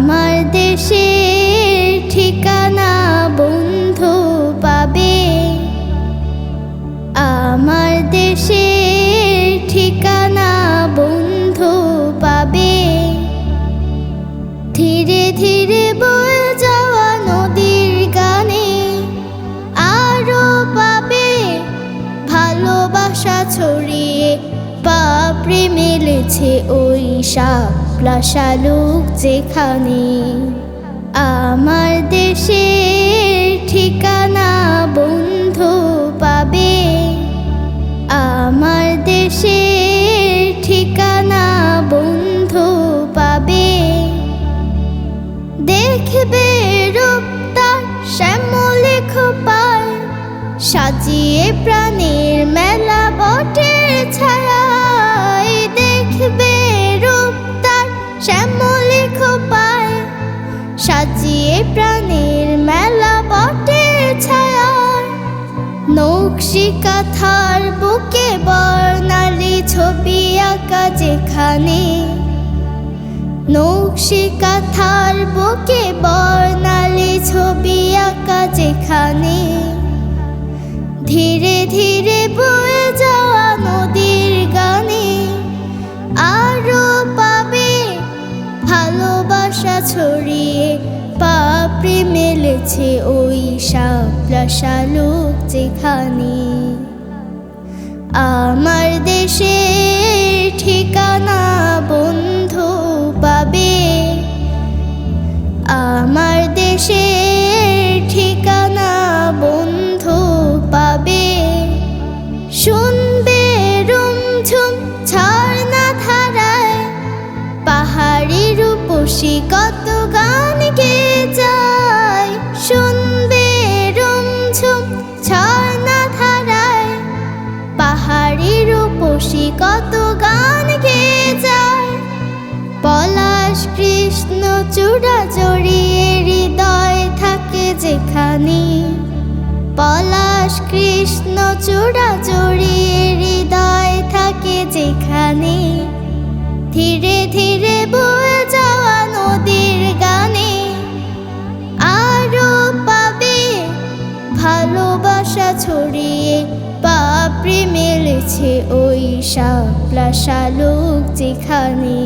আমার দেশের ঠিকানা বন্ধু পাবে। আমার দেশের ঠিকানা বন্ধু পাবে। ধীরে ধীরে বয়ে যাওয়া নদীর গানে আরও পাবে। ভালোবাসা ছড়িয়ে পাপড়ে মেলেছে ওই শাপলা শালুক যেখানে আমার দেশের ঠিকানা বন্ধু পাবে। আমার দেশের ঠিকানা বন্ধু পাবে। দেখবে রূপ তার শ্যামলে খোপায় সাজিয়ে প্রাণের মেলা বটের ছায়ায় নকশি বুকে বর্ণালী ছবি আঁকা যেখানে। নকশি কাথার বুকে বর্ণালী ছবি আঁকা যেখানে। ধীরে ধীরে বয়ে যাওয়া নদীর গানে আরও পাবে ভালোবাসা ছড়িয়ে পাপড়ে মেলেছে ওই শাপলা শালুক যেখানে। আমার দেশের ঠিকানা বন্ধু পাবে। আমার দেশের ঠিকানা বন্ধু পাবে। শুনবে রুমঝুম ঝর্ণা ধারায় পাহাড়ি রূপসী কত গান রূপসী কত গান গে যায়। পলাশ কৃষ্ণ চূড়া জড়িয়ে হৃদয় থাকে যেখানে। পলাশ কৃষ্ণ চূড়া জড়িয়ে হৃদয় থাকে যেখানে। ধীরে ধীরে বয়ে যাওয়া নদীর গানে। আরও পাবে ভালোবাসা ছড়িয়ে পাপড়ে মেলেছে ওই শাপলা শালুক যেখানে